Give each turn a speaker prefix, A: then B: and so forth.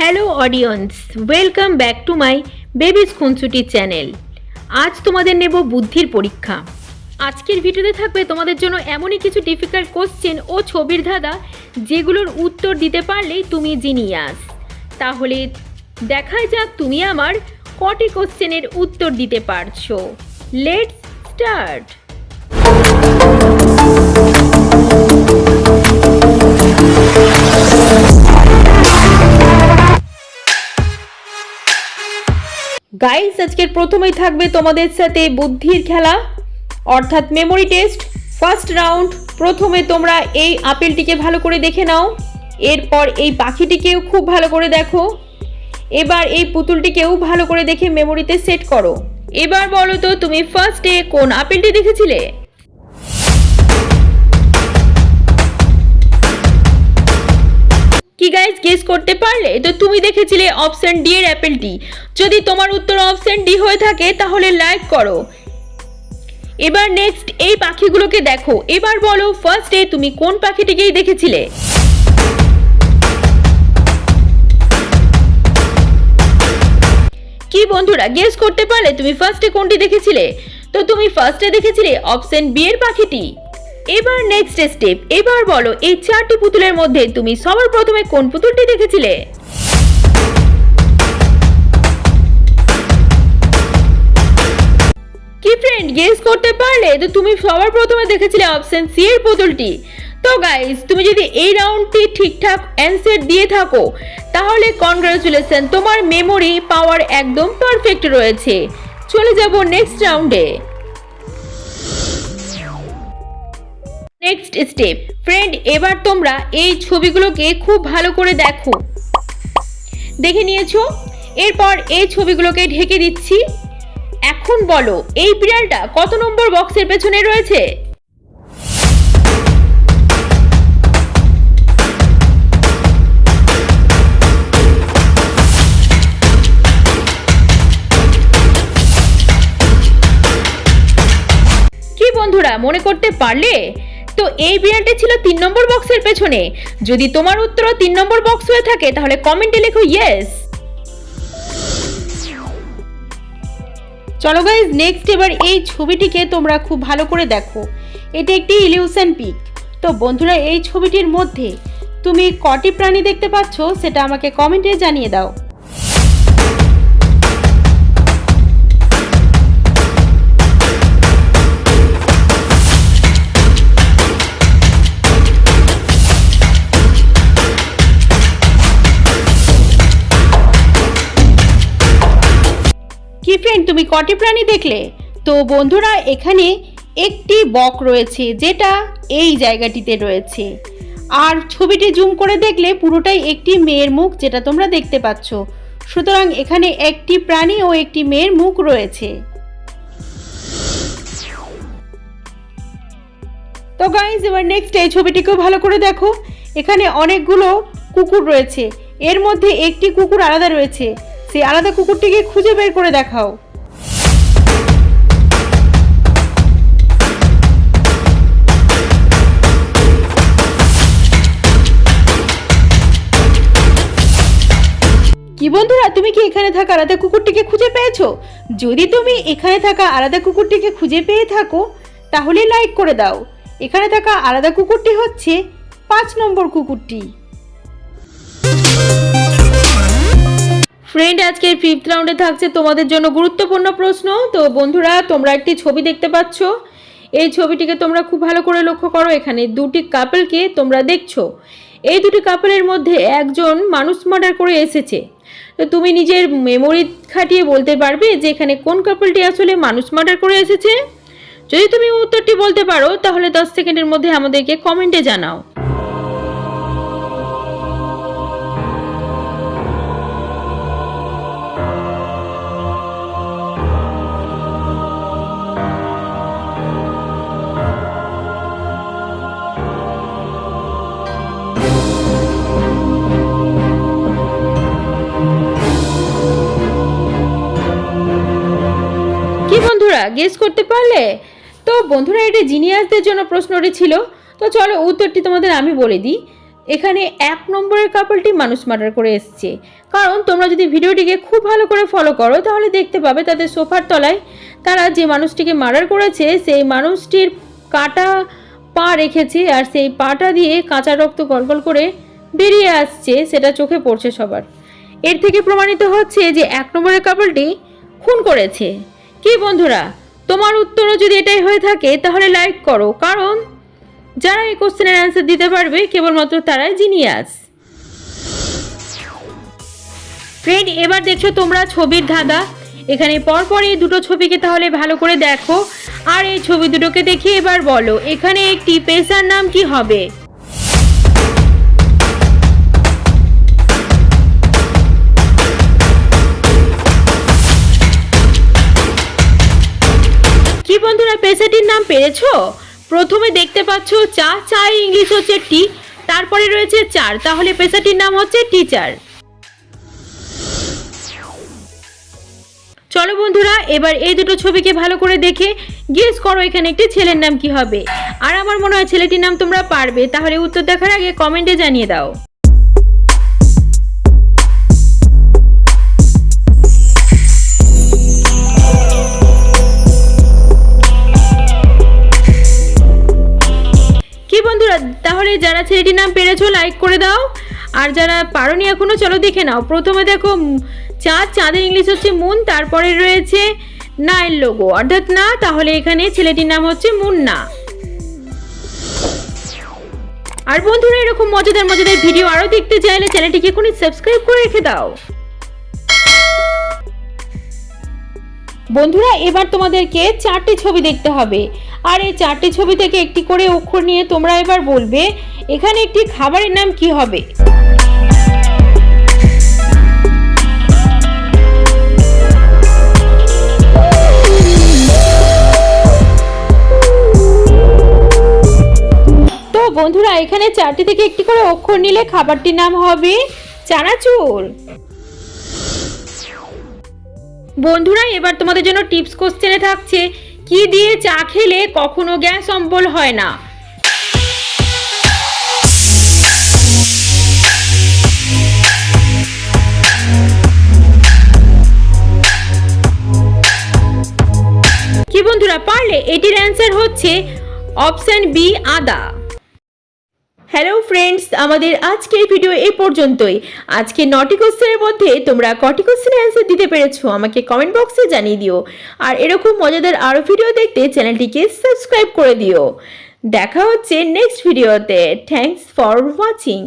A: Hello audience welcome back to my babies খুনসুটি channel আজ তোমাদের নেব বুদ্ধির পরীক্ষা। আজকের ভিডিওতে থাকবে তোমাদের জন্য এমনই কিছু ডিফিকাল্ট কোশ্চেন ও ছবির ধাঁধা যেগুলোর উত্তর দিতে পারলেই তুমি জিনিয়াস তাহলে দেখাই যাক তুমি আমার কটি কোশ্চেনের উত্তর দিতে পারছ। লেটস স্টার্ট গাইস আজকের প্রথমেই থাকবে তোমাদের সাথে বুদ্ধির খেলা, অর্থাৎ মেমোরি টেস্ট ফার্স্ট রাউন্ড প্রথমে তোমরা এই আপেলটিকে ভালো করে দেখে নাও। এরপর এই পাখিটিকেও খুব ভালো করে দেখো। এবার এই পুতুলটিকেও ভালো করে দেখে মেমোরিতে সেট করো। এবার বলো তো, তুমি ফার্স্টে কোন আপেলটি দেখেছিলে? গেস করতে পারলে, তো তুমি দেখেছিলে অপশন ডি এর অ্যাপেলটি যদি তোমার উত্তর অপশন ডি হয়ে থাকে, তাহলে লাইক করো। এবার নেক্সট এই পাখিগুলোকে দেখো। এবার বলো ফার্স্টে তুমি কোন পাখিটিকেই দেখেছিলে? কি বন্ধুরা গেস করতে পারলে তুমি ফার্স্টে কোনটি দেখেছিলে? তো তুমি ফার্স্টে দেখেছিলে অপশন বি এর পাখিটি। এবার নেক্সট স্টেপ এবার বলো, এই চারটি পুতুলের মধ্যে তুমি সবার প্রথমে কোন পুতুলটি দেখেছিলে? কি ফ্রেন্ড গেস করতে পারলে তো তুমি সবার প্রথমে দেখেছিলে অপশন সি এর পুতুলটি। তো গাইস তুমি যদি এই রাউন্ডটি ঠিকঠাক অ্যান্সার দিয়ে থাকো, তাহলে কনগ্রাচুলেশন তোমার মেমোরি পাওয়ার একদম পারফেক্ট রয়েছে। চলে যাব নেক্সট রাউন্ডে নেক্সট স্টেপ ফ্রেন্ড এবার তোমরা এই ছবিগুলোকে খুব ভালো করে দেখো। দেখে নিয়েছো? এরপর এই ছবিগুলোকে ঢেকে দিচ্ছি। এখন বলো, এই বিড়ালটা কত নম্বর বক্সের পেছনে রয়েছে? বন্ধুরা, মনে করতে পারলে? তো এই বিড়ালটি ছিল তিন নম্বর বক্সের পেছনে। যদি তোমার উত্তর তিন নম্বর বক্স হয়ে থাকে, তাহলে কমেন্টে লেখো ইয়েস চলো গাইজ নেক্সট এবার এই ছবিটিকে তোমরা খুব ভালো করে দেখো। এটি একটি ইলিউশন পিক তো বন্ধুরা, এই ছবিটির মধ্যে তুমি কটি প্রাণী দেখতে পাচ্ছ, সেটা আমাকে কমেন্টে জানিয়ে দাও। ফ্রেন্ড তুমি কটি প্রাণী দেখলে? তো বন্ধুরা, এখানে একটি বক রয়েছে, যেটা এই জায়গাটিতে রয়েছে। আর ছবিটি জুম করে দেখলে পুরোটাই একটি মেয়ের মুখ, যেটা তোমরা দেখতে পাচ্ছ। সুতরাং এখানে একটি প্রাণী ও একটি মেয়ের মুখ রয়েছে। তো গাইজ এবার নেক্সট এই ছবিটিকেও ভালো করে দেখো। এখানে অনেকগুলো কুকুর রয়েছে। এর মধ্যে একটি কুকুর আলাদা রয়েছে। সেই আলাদা কুকুরটিকে খুঁজে বের করে দেখাও। কি বন্ধুরা, তুমি কি এখানে থাকা আলাদা কুকুরটিকে খুঁজে পেয়েছ? যদি তুমি এখানে থাকা আলাদা কুকুরটিকে খুঁজে পেয়ে থাকো, তাহলে লাইক করে দাও। এখানে থাকা আলাদা কুকুরটি হচ্ছে পাঁচ নম্বর কুকুরটি। ফ্রেন্ড আজকের ফিফথ রাউন্ডে থাকছে তোমাদের জন্য গুরুত্বপূর্ণ প্রশ্ন। তো বন্ধুরা, তোমরা একটি ছবি দেখতে পাচ্ছ। এই ছবিটিকে তোমরা খুব ভালো করে লক্ষ্য করো। এখানে দুটি কাপলকে তোমরা দেখছ। এই দুটি কাপলের মধ্যে একজন মানুষ মার্ডার করে এসেছে। তো তুমি নিজের মেমোরি খাটিয়ে বলতে পারবে যে এখানে কোন কাপলটি আসলে মানুষ মার্ডার করে এসেছে? যদি তুমি উত্তরটি বলতে পারো, তাহলে দশ সেকেন্ডের মধ্যে আমাদেরকে কমেন্টে জানাও। গেস করতে পারলে? তো বন্ধুরা, এটা জিনিয়াসদের জন্য প্রশ্নটি ছিল। তো চলো উত্তরটি তোমাদের আমি বলে দিই। এখানে এক নম্বরের কাপলটি মানুষ মার্ডার করে এসছে। কারণ তোমরা যদি ভিডিওটিকে খুব ভালো করে ফলো করো, তাহলে দেখতে পাবে তাদের সোফার তলায় তারা যে মানুষটিকে মার্ডার করেছে, সেই মানুষটির কাটা পা রেখেছে আর সেই পাটা দিয়ে কাঁচা রক্ত গলগল করে বেরিয়ে আসছে, সেটা চোখে পড়ছে সবার। এর থেকে প্রমাণিত হচ্ছে যে এক নম্বরের কাপলটি খুন করেছে। কি বন্ধুরা, তোমার উত্তরও যদি এটাই হয়ে থাকে, তাহলে লাইক করো, কারণ যারা এই কোশ্চেনের অ্যান্সার দিতে পারবে, কেবলমাত্র তারাই জিনিয়াস ফ্রেন্ড এবার দেখছ তোমরা ছবির ধাঁধা। এখানে পরপর এই দুটো ছবিকে তাহলে ভালো করে দেখো। আর এই ছবি দুটোকে দেখে এবার বলো, এখানে একটি পেশার নাম কি হবে? পেশাটির নাম পেরেছ? প্রথমে দেখতে পাচ্ছ চা চায়ের ইংলিশ হচ্ছে টি, তারপরে রয়েছে চার, তাহলে পেশাটির নাম হচ্ছে টিচার। চলো বন্ধুরা, এবার এই দুটো ছবিকে ভালো করে দেখে গেস করো এখানে একটি ছেলের নাম কি হবে। আর আমার মনে হয় ছেলেটির নাম তোমরা পারবে, তাহলে উত্তর দেখার আগে কমেন্টে জানিয়ে দাও। লাইক করে দাও। আর যারা পারোনি এখনও, চলো দেখে নাও। প্রথমে দেখো চাঁদ। চাঁদের ইংলিশ হচ্ছে মুন, তারপরে রয়েছে নাইল লোগো। অর্থাৎ না, তাহলে এখানে ছেলেটির নাম হচ্ছে মুন্না। আর বন্ধুরা, এরকম মজাদার মজাদার ভিডিও আরও দেখতে চাইলে চ্যানেলটিকে এখনই সাবস্ক্রাইব করে রেখে দাও। বন্ধুরা, এবার তোমাদেরকে চারটি ছবি দেখতে হবে। আর এই চারটি ছবি থেকে একটি করে অক্ষর নিয়ে তোমরা এবার বলবে, এখানে একটি খাবারের নাম কি হবে? তো বন্ধুরা, এখানে চারটি থেকে একটি করে অক্ষর নিলে খাবারটির নাম হবে চানাচুর। বন্ধুরা, এবার তোমাদের জন্য টিপস কোশ্চেনে থাকছে কি দিয়ে চা খেলে কখনো গ্যাস অম্বল হয় না? কি বন্ধুরা, পারলে এটির অ্যান্সার হচ্ছে অপশান বি আদা। হ্যালো ফ্রেন্ডস আমাদের আজকের ভিডিও এ পর্যন্তই। আজকে নটি কোশ্চেনের মধ্যে তোমরা কটি কোশ্চেনের অ্যান্সার দিতে পেরেছ, আমাকে কমেন্ট বক্সে জানিয়ে দিও। আর এরকম মজাদার আরও ভিডিও দেখতে চ্যানেলটিকে সাবস্ক্রাইব করে দিও। দেখা হচ্ছে নেক্সট ভিডিওতে থ্যাংকস ফর ওয়াচিং